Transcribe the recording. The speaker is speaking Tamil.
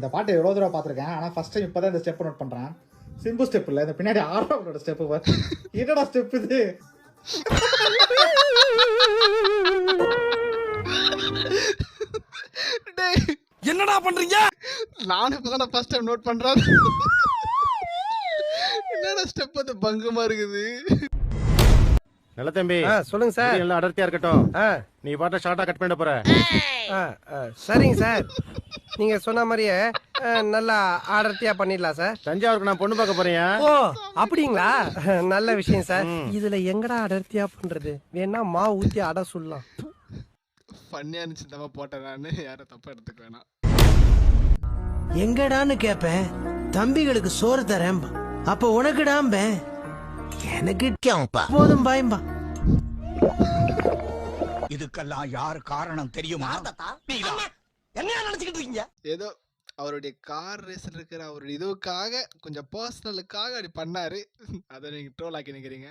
இந்த பாட்டை எவ்வளோ தடவை பார்த்துருக்கேன். ஆனால் ஃபர்ஸ்ட் டைம் இப்போ தான் இந்த ஸ்டெப் நோட் பண்ணுறேன் சிம்பிள் ஸ்டெப் இல்லை இந்த பின்னாடி ஆரோட ஸ்டெப்பு என்னடா ஸ்டெப் இது? டேய் என்னடா பண்றீங்க? நானும் இப்பதான் ஃபர்ஸ்ட் டைம் நோட் பண்றேன். என்னடா ஸ்டெப் அது? பங்கமா இருக்குது. நல்ல தம்பி. ஆ சொல்லுங்க சார். எல்லாம் அடர்த்தியா இருக்கட்டும். ஆ. நீ பாட்ட ஷார்ட்டா கட் பண்ணிட போற. ஆ ஆ, சரிங்க சார். நீங்க சொன்ன மாதிரியே நல்லா அடர்த்தியா பண்ணிடலாம் சார். தஞ்சாவூருக்கு நான் பொண்ணு பார்க்க போறேன் ஓ அப்படிங்களா? நல்ல விஷயம் சார். இதுல எங்கடா அடர்த்தியா பண்றது? வேணா மாவு ஊத்தி அட சொல்லலாம். ஃபன்னியா இருந்துச்சு தப்பா போட்டேன் நான். யாரும் தப்பா எடுத்துக்க வேணாம். எங்கடான்னு கேப்பேன். தம்பிகளுக்கு சோறு தரேன் அப்ப உனக்குடாம்பேன். எனக்கு போதும் பாயம்பா இதுக்கெல்லாம் யார் காரணம் தெரியுமா? என்ன நினைச்சுக்கிட்டு இருக்கீங்க? ஏதோ அவருடைய கார் ரேஸ்ல இருக்கிற அவருடைய இதுவுக்காக கொஞ்சம் பர்சனலுக்காக அப்படி பண்ணாரு. அதை நீங்க ட்ரோல் ஆக்கி நிக்கிறீங்க.